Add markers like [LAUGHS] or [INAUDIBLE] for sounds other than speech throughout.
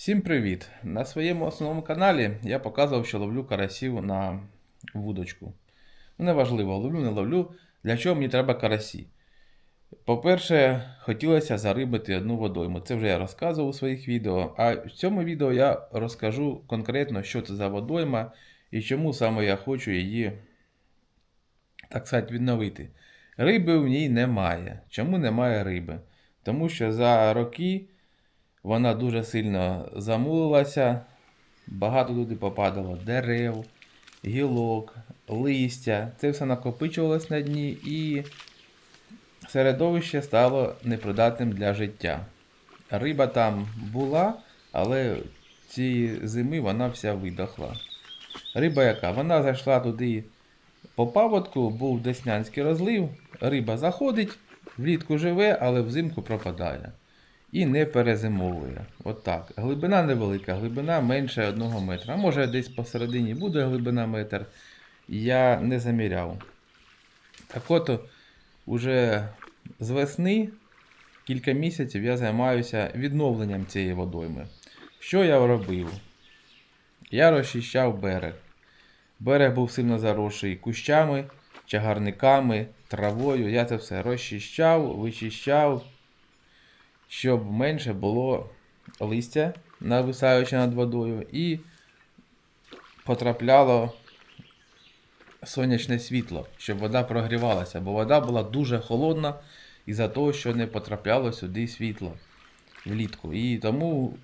Всім привіт! На своєму основному каналі я показував, що ловлю карасів на вудочку. Ну, неважливо, ловлю, не ловлю. Для чого мені треба карасі? По-перше, хотілося зарибати одну водойму. Це вже я розказував у своїх відео. А в цьому відео я розкажу конкретно, що це за водойма і чому саме я хочу її, так сказати, відновити. Риби в ній немає. Чому немає риби? Тому що за роки. Вона дуже сильно замулилася, багато туди попадало дерев, гілок, листя. Це все накопичувалось на дні і середовище стало непридатним для життя. Риба там була, але цієї зими вона вся видохла. Риба яка? Вона зайшла туди по паводку, був деснянський розлив, риба заходить, влітку живе, але взимку пропадає і не перезимовує. От. Глибина невелика, глибина менше 1 метра. А може десь посередині буде глибина метр. Я не заміряв. Так от, уже з весни кілька місяців я займаюся відновленням цієї водойми. Що я робив? Я розчищав берег. Берег був сильно заросший кущами, чагарниками, травою. Я це все розчищав, вичищав, щоб менше було листя, нависаючи над водою, і потрапляло сонячне світло, щоб вода прогрівалася, бо вода була дуже холодна із-за того, що не потрапляло сюди світло влітку. І тому,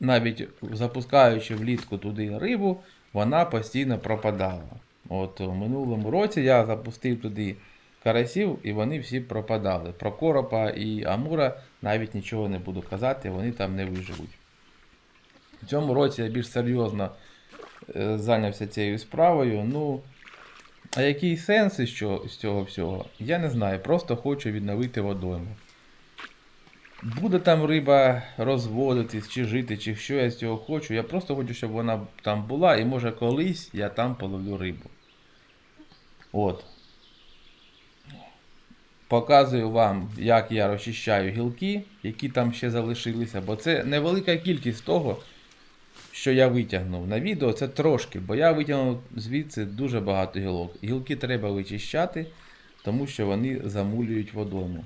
навіть запускаючи влітку туди рибу, вона постійно пропадала. От у минулому році я запустив туди карасів, і вони всі пропадали. Про коропа і амура навіть нічого не буду казати, вони там не виживуть. В цьому році я більш серйозно е, зайнявся цією справою. Ну, а який сенс з цього всього? Я не знаю. Просто хочу відновити водойму. Буде там риба розводитись, чи жити, чи що я з цього хочу. Я просто хочу, щоб вона там була, і може колись я там половлю рибу. От. Показую вам, як я розчищаю гілки, які там ще залишилися, бо це невелика кількість того, що я витягнув. На відео це трошки, бо я витягнув звідси дуже багато гілок. Гілки треба вичищати, тому що вони замулюють водойму.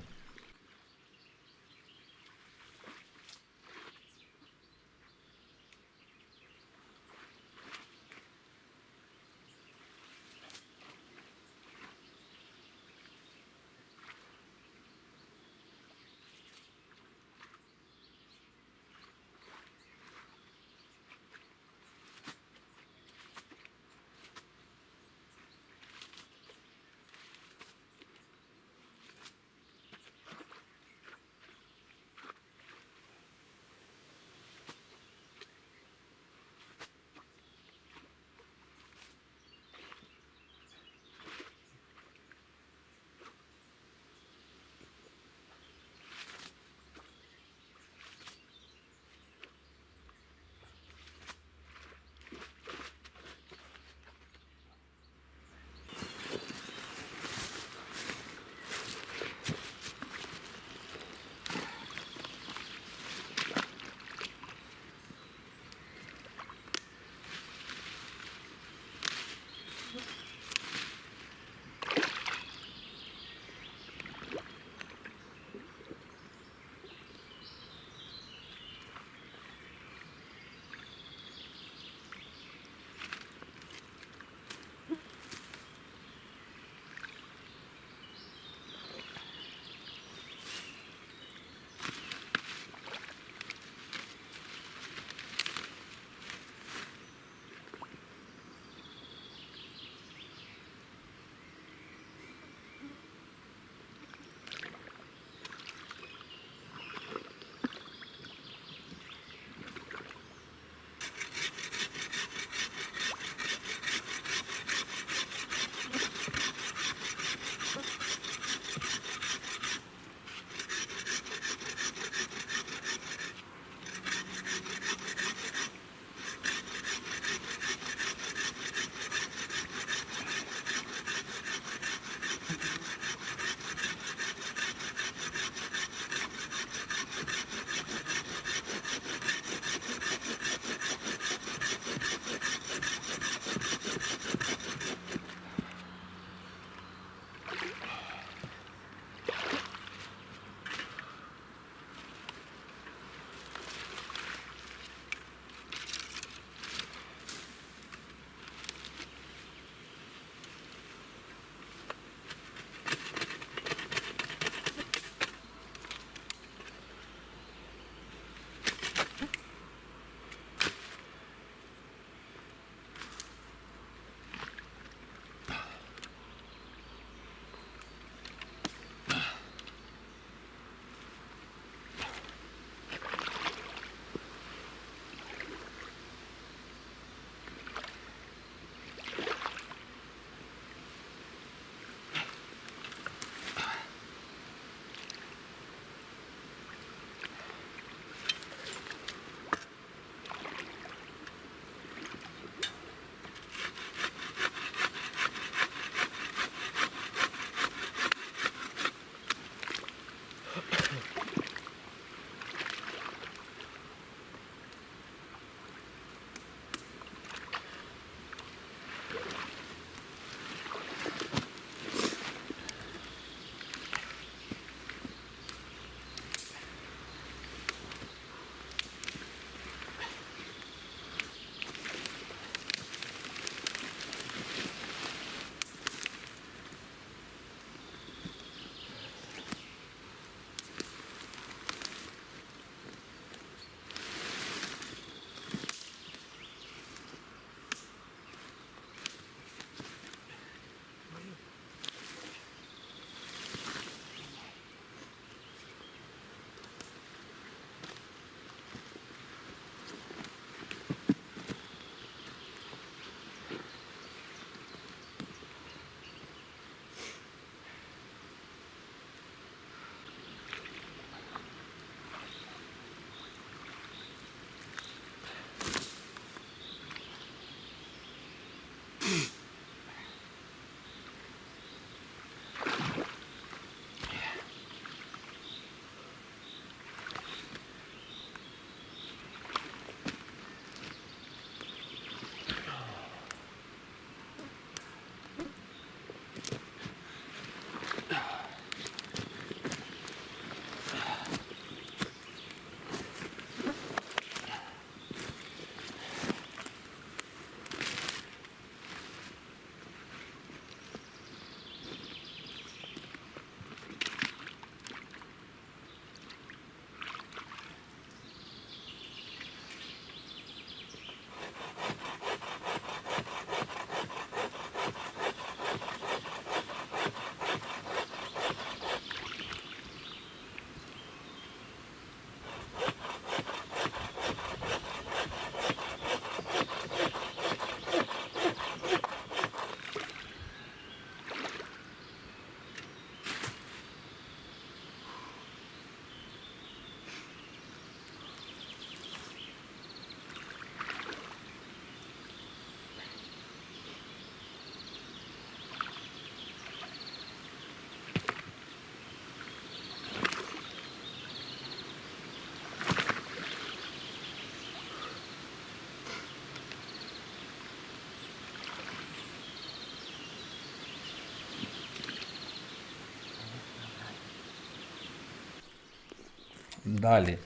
Далі.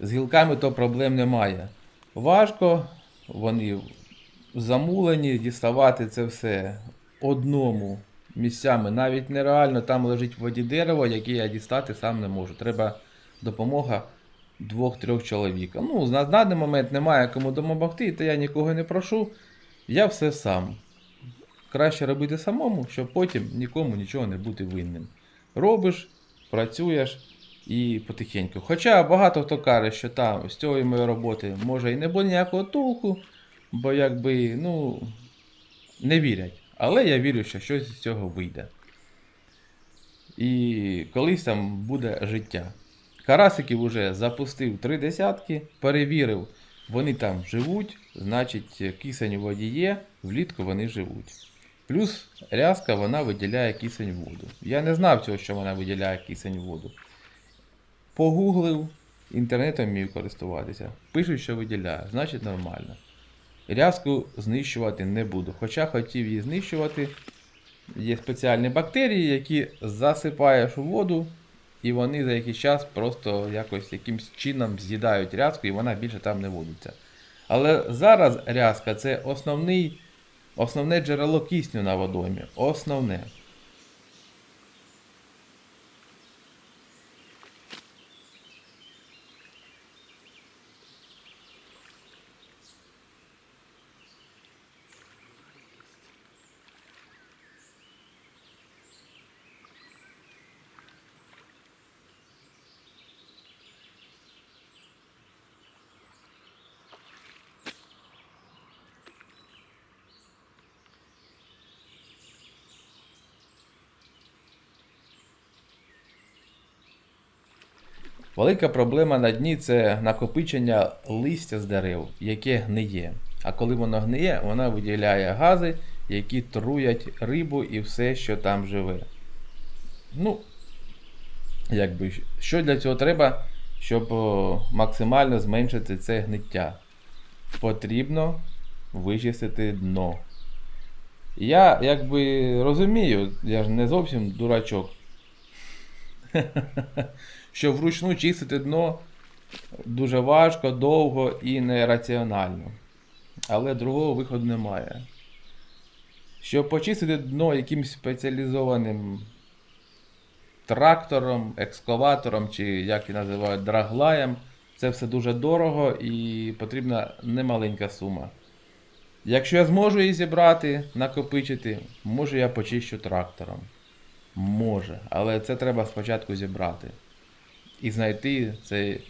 З гілками то проблем немає. Важко, вони замулені, діставати це все одному місцями. Навіть нереально там лежить в воді дерево, яке я дістати сам не можу. Треба допомога двох-трьох чоловік. Ну, на даний момент немає кому допомогти, то я нікого не прошу. Я все сам. Краще робити самому, щоб потім нікому нічого не бути винним. Робиш, працюєш і потихеньку. Хоча багато хто каже, що там з цієї моєї роботи може і не буде ніякого толку, бо якби, ну, не вірять. Але я вірю, що щось з цього вийде. І колись там буде життя. Карасиків уже запустив три десятки, перевірив, вони там живуть, значить кисень у воді є, влітку вони живуть. Плюс рязка вона виділяє кисень воду. Я не знав цього, що вона виділяє кисень воду. Погуглив, інтернетом вмію користуватися. Пишуть, що виділяє, значить нормально. Рязку знищувати не буду. Хоча хотів її знищувати. Є спеціальні бактерії, які засипаєш у воду, і вони за якийсь час просто якось якимсь чином з'їдають рязку, і вона більше там не водиться. Але зараз рязка це основний, основне джерело кисню на водоймі. Основне. Велика проблема на дні це накопичення листя з дерев, яке гниє. А коли воно гниє, вона виділяє гази, які труять рибу і все, що там живе. Ну, якби, що для цього треба, щоб максимально зменшити це гниття? Потрібно вичистити дно. Я якби розумію, я ж не зовсім дурачок. [LAUGHS] що вручну чистити дно дуже важко, довго і нераціонально. Але другого виходу немає. Щоб почистити дно якимсь спеціалізованим трактором, екскаватором, чи як і називають драглаєм, це все дуже дорого і потрібна немаленька сума. Якщо я зможу її зібрати, накопичити, може я почищу трактором. Може, але це треба спочатку зібрати. І знайти цей,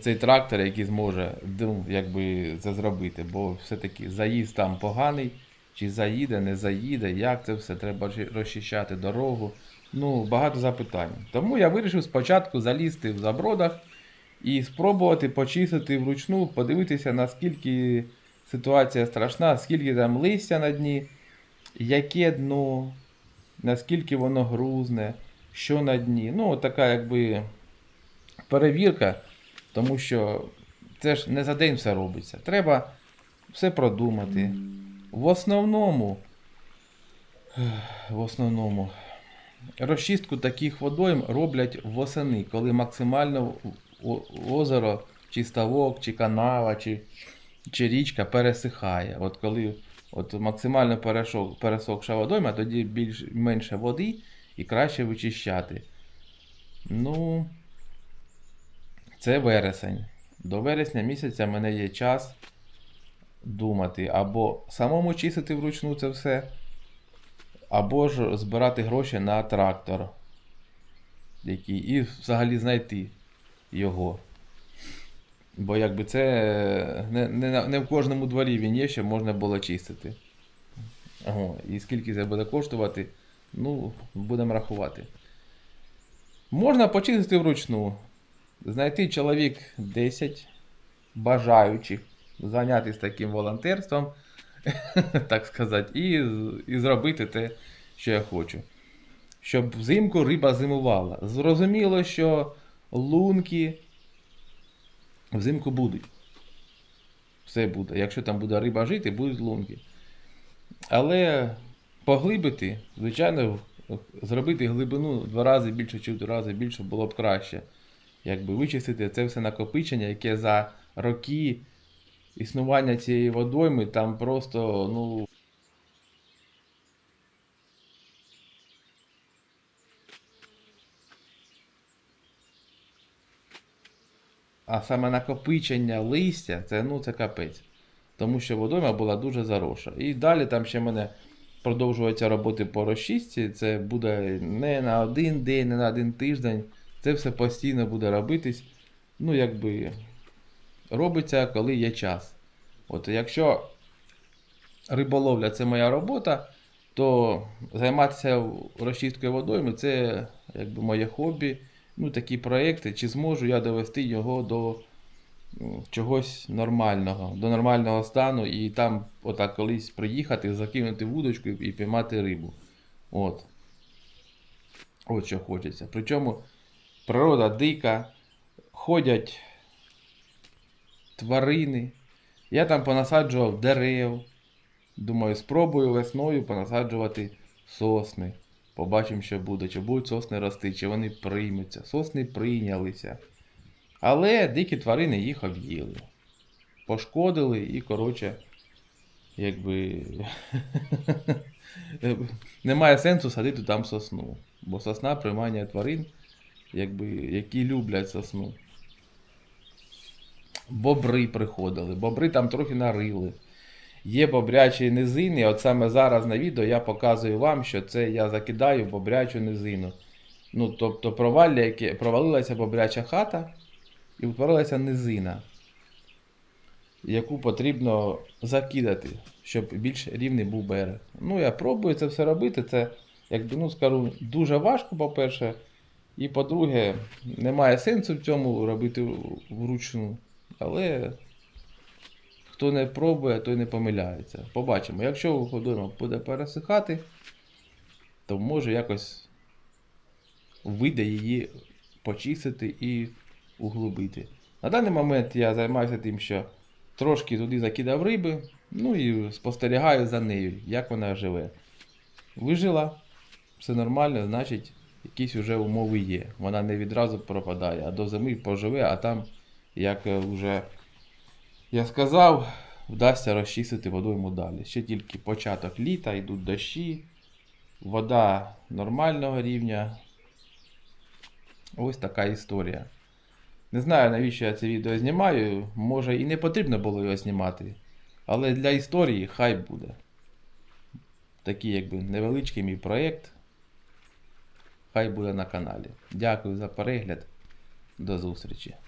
цей трактор, який зможе ну, якби, це зробити. Бо все-таки заїзд там поганий, чи заїде, не заїде, як це все, треба розчищати дорогу. Ну, багато запитань. Тому я вирішив спочатку залізти в забродах і спробувати почистити вручну, подивитися, наскільки ситуація страшна, скільки там листя на дні, яке дно, наскільки воно грузне, що на дні. Ну, така якби перевірка, тому що це ж не за день все робиться. Треба все продумати. В основному, в основному, розчистку таких водойм роблять восени, коли максимально озеро, чи ставок, чи канава, чи, чи річка пересихає. От коли от максимально перешок, пересохша водойма, тоді більш, менше води і краще вичищати. Ну, це вересень. До вересня місяця в мене є час думати або самому чистити вручну це все, або ж збирати гроші на трактор. Який, і взагалі знайти його. Бо якби це не, не, не в кожному дворі він є, щоб можна було чистити. Ого, і скільки це буде коштувати, ну, будемо рахувати. Можна почистити вручну. Знайти чоловік 10 бажаючих зайнятися таким волонтерством, [LAUGHS] так сказати, і, і зробити те, що я хочу. Щоб взимку риба зимувала. Зрозуміло, що лунки взимку будуть. Все буде. Якщо там буде риба жити, будуть лунки. Але поглибити, звичайно, зробити глибину в два рази більше чи в два рази більше було б краще. Якби вичистити це все накопичення, яке за роки існування цієї водойми там просто, ну. А саме накопичення листя, це ну це капець. Тому що водойма була дуже зароша. І далі там ще в мене продовжуються роботи по розчистці. Це буде не на один день, не на один тиждень. Це все постійно буде робитись. Ну, якби робиться, коли є час. От якщо риболовля це моя робота, то займатися розчисткою водойми це якби моє хобі. Ну, такі проекти, чи зможу я довести його до м, чогось нормального, до нормального стану, і там отак колись приїхати, закинути вудочку і піймати рибу. От. От що хочеться. Причому природа дика, ходять тварини. Я там понасаджував дерев. Думаю, спробую весною понасаджувати сосни. Побачимо, що буде, чи будуть сосни рости, чи вони приймуться. Сосни прийнялися. Але дикі тварини їх об'їли. Пошкодили і, коротше, якби. [LAUGHS] Немає сенсу садити там сосну. Бо сосна приймання тварин, якби, які люблять сосну. Бобри приходили, бобри там трохи нарили. Є бобрячі низини. От саме зараз на відео я показую вам, що це я закидаю бобрячу низину. Ну, тобто провалилася бобряча хата і утворилася низина, яку потрібно закидати, щоб більш рівний був берег. Ну, я пробую це все робити. Це, якби ну скажу, дуже важко, по-перше. І по-друге, немає сенсу в цьому робити вручну. Але хто не пробує, той не помиляється. Побачимо. Якщо водойма буде пересихати, то може якось вийде її почистити і углубити. На даний момент я займаюся тим, що трошки туди закидав риби, ну і спостерігаю за нею, як вона живе. Вижила, все нормально, значить, якісь вже умови є. Вона не відразу пропадає, а до зими поживе, а там, як е, вже я сказав, вдасться розчистити водойму далі. Ще тільки початок літа, йдуть дощі, вода нормального рівня. Ось така історія. Не знаю, навіщо я це відео знімаю. Може і не потрібно було його знімати. Але для історії хай буде. Такий якби невеличкий мій проєкт. Хай буде на каналі. Дякую за перегляд. До зустрічі.